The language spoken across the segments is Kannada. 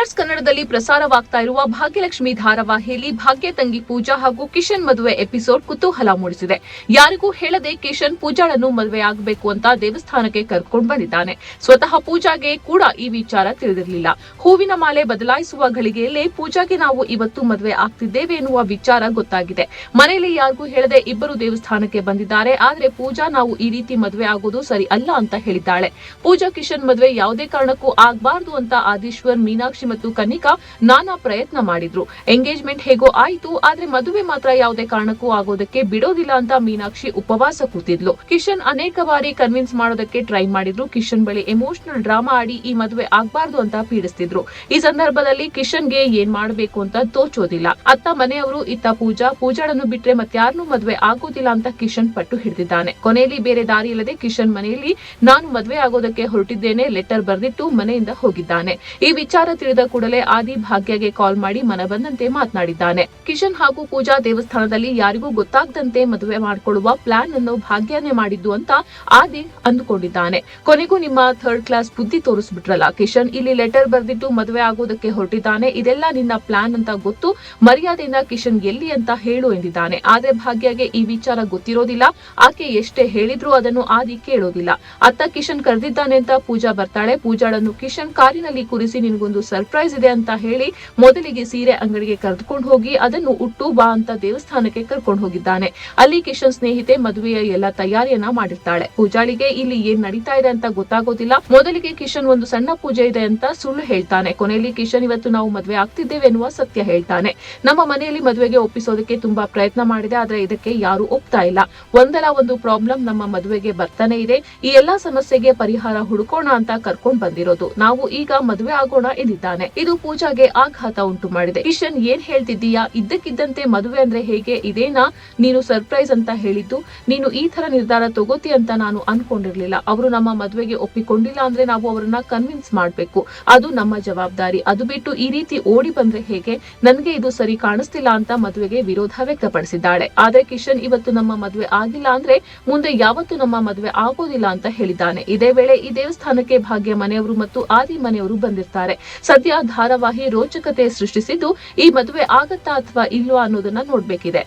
ಕಲರ್ಸ್ ಕನ್ನಡದಲ್ಲಿ ಪ್ರಸಾರವಾಗ್ತಾ ಇರುವ ಭಾಗ್ಯಲಕ್ಷ್ಮಿ ಧಾರಾವಾಹಿಯಲ್ಲಿ ಭಾಗ್ಯ ತಂಗಿ ಪೂಜಾ ಹಾಗೂ ಕಿಶನ್ ಮದುವೆ ಎಪಿಸೋಡ್ ಕುತೂಹಲ ಮೂಡಿಸಿದೆ. ಯಾರಿಗೂ ಹೇಳದೆ ಕಿಶನ್ ಪೂಜಾಳನ್ನು ಮದುವೆ ಆಗಬೇಕು ಅಂತ ದೇವಸ್ಥಾನಕ್ಕೆ ಕರ್ಕೊಂಡು ಬಂದಿದ್ದಾನೆ. ಸ್ವತಃ ಪೂಜಾಗೆ ಕೂಡ ಈ ವಿಚಾರ ತಿಳಿದಿರಲಿಲ್ಲ. ಹೂವಿನ ಮಾಲೆ ಬದಲಾಯಿಸುವ ಗಳಿಗೆಯಲ್ಲೇ ಪೂಜಾಗೆ ನಾವು ಇವತ್ತು ಮದುವೆ ಆಗ್ತಿದ್ದೇವೆ ಎನ್ನುವ ವಿಚಾರ ಗೊತ್ತಾಗಿದೆ. ಮನೆಯಲ್ಲಿ ಯಾರಿಗೂ ಹೇಳದೆ ಇಬ್ಬರು ದೇವಸ್ಥಾನಕ್ಕೆ ಬಂದಿದ್ದಾರೆ. ಆದರೆ ಪೂಜಾ ನಾವು ಈ ರೀತಿ ಮದುವೆ ಆಗೋದು ಸರಿ ಅಲ್ಲ ಅಂತ ಹೇಳಿದ್ದಾಳೆ. ಪೂಜಾ ಕಿಶನ್ ಮದುವೆ ಯಾವುದೇ ಕಾರಣಕ್ಕೂ ಆಗಬಾರದು ಅಂತ ಆದೀಶ್ವರ್ ಮೀನಾಕ್ಷಿ ಮತ್ತು ಕನಿಕಾ ನಾನಾ ಪ್ರಯತ್ನ ಮಾಡಿದ್ರು. ಎಂಗೇಜ್ಮೆಂಟ್ ಹೇಗೋ ಆಯ್ತು, ಆದ್ರೆ ಮದುವೆ ಮಾತ್ರ ಯಾವುದೇ ಕಾರಣಕ್ಕೂ ಆಗೋದಕ್ಕೆ ಬಿಡೋದಿಲ್ಲ ಅಂತ ಮೀನಾಕ್ಷಿ ಉಪವಾಸ ಕೂತಿದ್ಲು. ಕಿಶನ್ ಅನೇಕ ಬಾರಿ ಕನ್ವಿನ್ಸ್ ಮಾಡೋದಕ್ಕೆ ಟ್ರೈ ಮಾಡಿದ್ರು. ಕಿಶನ್ ಬಳಿ ಎಮೋಷನಲ್ ಡ್ರಾಮಾ ಆಡಿ ಈ ಮದುವೆ ಆಗ್ಬಾರ್ದು ಅಂತ ಪೀಡಿಸ್ತಿದ್ರು. ಈ ಸಂದರ್ಭದಲ್ಲಿ ಕಿಶನ್ಗೆ ಏನ್ ಮಾಡಬೇಕು ಅಂತ ತೋಚೋದಿಲ್ಲ. ಅತ್ತ ಮನೆಯವರು, ಇತ್ತ ಪೂಜಾ ಪೂಜಾಳನ್ನು ಬಿಟ್ರೆ ಮತ್ತಾರನ್ನೂ ಮದುವೆ ಆಗೋದಿಲ್ಲ ಅಂತ ಕಿಶನ್ ಪಟ್ಟು ಹಿಡಿದಿದ್ದಾನೆ. ಕೊನೆಯಲ್ಲಿ ಬೇರೆ ದಾರಿ ಇಲ್ಲದೆ ಕಿಶನ್ ಮನೆಯಲ್ಲಿ, ನಾನು ಮದುವೆ ಆಗೋದಕ್ಕೆ ಹೊರಟಿದ್ದೇನೆ ಲೆಟರ್ ಬರೆದಿಟ್ಟು ಮನೆಯಿಂದ ಹೋಗಿದ್ದಾನೆ. ಈ ವಿಚಾರ ತಿಳಿದ ಕೂಡಲೇ ಆದಿ ಭಾಗ್ಯಗೆ ಕಾಲ್ ಮಾಡಿ ಮನ ಬಂದಂತೆ ಮಾತನಾಡಿದ್ದಾನೆ. ಕಿಶನ್ ಹಾಗೂ ಪೂಜಾ ದೇವಸ್ಥಾನದಲ್ಲಿ ಯಾರಿಗೂ ಗೊತ್ತಾಗದಂತೆ ಮದುವೆ ಮಾಡಿಕೊಳ್ಳುವ ಪ್ಲಾನ್ ಅನ್ನು ಭಾಗ್ಯನೇ ಮಾಡಿದ್ದು ಅಂತ ಆದಿ ಅಂದುಕೊಂಡಿದ್ದಾನೆ. ಕೊನೆಗೂ ನಿಮ್ಮ ಥರ್ಡ್ ಕ್ಲಾಸ್ ಬುದ್ಧಿ ತೋರಿಸ್ಬಿಟ್ರಲ್ಲ ಕಿಶನ್? ಇಲ್ಲಿ ಲೆಟರ್ ಬರೆದಿಟ್ಟು ಮದುವೆ ಆಗೋದಕ್ಕೆ ಹೊರಟಿದ್ದಾನೆ. ಇದೆಲ್ಲ ನಿನ್ನ ಪ್ಲಾನ್ ಅಂತ ಗೊತ್ತು, ಮರ್ಯಾದೆಯಿಂದ ಕಿಶನ್ ಎಲ್ಲಿ ಅಂತ ಹೇಳು ಎಂದಿದ್ದಾನೆ. ಆದ್ರೆ ಭಾಗ್ಯಗೆ ಈ ವಿಚಾರ ಗೊತ್ತಿರೋದಿಲ್ಲ. ಆಕೆ ಎಷ್ಟೇ ಹೇಳಿದ್ರು ಅದನ್ನು ಆದಿ ಕೇಳೋದಿಲ್ಲ. ಅತ್ತ ಕಿಶನ್ ಕರೆದಿದ್ದಾನೆ ಅಂತ ಪೂಜಾ ಬರ್ತಾಳೆ. ಪೂಜಾಳನ್ನು ಕಿಶನ್ ಕಾರಿನಲ್ಲಿ ಕುರಿಸಿ ನಿನಗೊಂದು ಸರ್ಪ್ರೈಸ್ ಇದೆ ಅಂತ ಹೇಳಿ ಮೊದಲಿಗೆ ಸೀರೆ ಅಂಗಡಿಗೆ ಕರೆದುಕೊಂಡು ಹೋಗಿ ಅದನ್ನು ಉಟ್ಟು ಬಾ ಅಂತ ದೇವಸ್ಥಾನಕ್ಕೆ ಕರ್ಕೊಂಡು ಹೋಗಿದ್ದಾನೆ. ಅಲ್ಲಿ ಕಿಶನ್ ಸ್ನೇಹಿತೆ ಮದುವೆಯ ಎಲ್ಲ ತಯಾರಿಯನ್ನ ಮಾಡಿರ್ತಾಳೆ. ಪೂಜಾಳಿಗೆ ಇಲ್ಲಿ ಏನ್ ನಡೀತಾ ಇದೆ ಅಂತ ಗೊತ್ತಾಗೋದಿಲ್ಲ. ಮೊದಲಿಗೆ ಕಿಶನ್ ಒಂದು ಸಣ್ಣ ಪೂಜೆ ಇದೆ ಅಂತ ಸುಳ್ಳು ಹೇಳ್ತಾನೆ. ಕೊನೆಯಲ್ಲಿ ಕಿಶನ್ ಇವತ್ತು ನಾವು ಮದುವೆ ಆಗ್ತಿದ್ದೇವೆ ಎನ್ನುವ ಸತ್ಯ ಹೇಳ್ತಾನೆ. ನಮ್ಮ ಮನೆಯಲ್ಲಿ ಮದುವೆಗೆ ಒಪ್ಪಿಸೋದಕ್ಕೆ ತುಂಬಾ ಪ್ರಯತ್ನ ಮಾಡಿದೆ, ಆದ್ರೆ ಇದಕ್ಕೆ ಯಾರು ಒಪ್ತಾ ಇಲ್ಲ. ಒಂದಲ್ಲ ಒಂದು ಪ್ರಾಬ್ಲಮ್ ನಮ್ಮ ಮದುವೆಗೆ ಬರ್ತಾನೆ ಇದೆ. ಈ ಎಲ್ಲಾ ಸಮಸ್ಯೆಗೆ ಪರಿಹಾರ ಹುಡುಕೋಣ ಅಂತ ಕರ್ಕೊಂಡ್ ಬಂದಿರೋದು. ನಾವು ಈಗ ಮದುವೆ ಆಗೋಣ ಎಂದಿದ್ದಾನೆ. ಇದು ಪೂಜಾಗೆ ಆಘಾತ ಉಂಟು ಮಾಡಿದೆ. ಕಿಶನ್ ಏನ್ ಹೇಳ್ತಿದ್ದೀಯಾ? ಇದ್ದಕ್ಕಿದ್ದಂತೆ ಮದುವೆ ಅಂದ್ರೆ ಹೇಗೆ? ಇದೇನಾ? ನೀನು ಸರ್ಪ್ರೈಸ್ ಅಂತ ಹೇಳಿದ್ದು. ನೀನು ಈ ತರ ನಿರ್ಧಾರ ತಗೋತಿ ಅಂತ ನಾನು ಅನ್ಕೊಂಡಿರ್ಲಿಲ್ಲ. ಅವರು ನಮ್ಮ ಮದುವೆಗೆ ಒಪ್ಪಿಕೊಂಡಿಲ್ಲ ಅಂದ್ರೆ ನಾವು ಅವರನ್ನ ಕನ್ವಿನ್ಸ್ ಮಾಡ್ಬೇಕು. ಅದು ನಮ್ಮ ಜವಾಬ್ದಾರಿ. ಅದು ಬಿಟ್ಟು ಈ ರೀತಿ ಓಡಿ ಬಂದ್ರೆ ಹೇಗೆ? ನನ್ಗೆ ಇದು ಸರಿ ಕಾಣಿಸ್ತಿಲ್ಲ ಅಂತ ಮದುವೆಗೆ ವಿರೋಧ ವ್ಯಕ್ತಪಡಿಸಿದ್ದಾಳೆ. ಆದ್ರೆ ಕಿಶನ್ ಇವತ್ತು ನಮ್ಮ ಮದುವೆ ಆಗಿಲ್ಲ ಅಂದ್ರೆ ಮುಂದೆ ಯಾವತ್ತು ನಮ್ಮ ಮದುವೆ ಆಗೋದಿಲ್ಲ ಅಂತ ಹೇಳಿದ್ದಾನೆ. ಇದೇ ವೇಳೆ ಈ ದೇವಸ್ಥಾನಕ್ಕೆ ಭಾಗ್ಯ ಮನೆಯವರು ಮತ್ತು ಆದಿ ಮನೆಯವರು ಬಂದಿರ್ತಾರೆ. ಸದ್ಯ ಧಾರಾವಾಹಿ ರೋಚಕತೆ ಸೃಷ್ಟಿಸಿದ್ದು ಈ ಮದುವೆ ಆಗತ್ತಾ ಅಥವಾ ಇಲ್ವಾ ಅನ್ನೋದನ್ನ ನೋಡಬೇಕಿದೆ.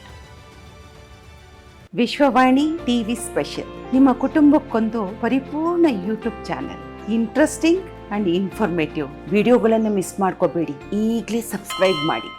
ವಿಶ್ವವಾಣಿ ಟಿವಿ ಸ್ಪೆಷಲ್ ನಿಮ್ಮ ಕುಟುಂಬಕ್ಕೊಂದು ಪರಿಪೂರ್ಣ YouTube channel interesting and informative ವಿಡಿಯೋಗಳನ್ನು ಮಿಸ್ ಮಾಡ್ಕೋಬೇಡಿ. ಈಗಲೇ ಸಬ್ಸ್ಕ್ರೈಬ್ ಮಾಡಿ.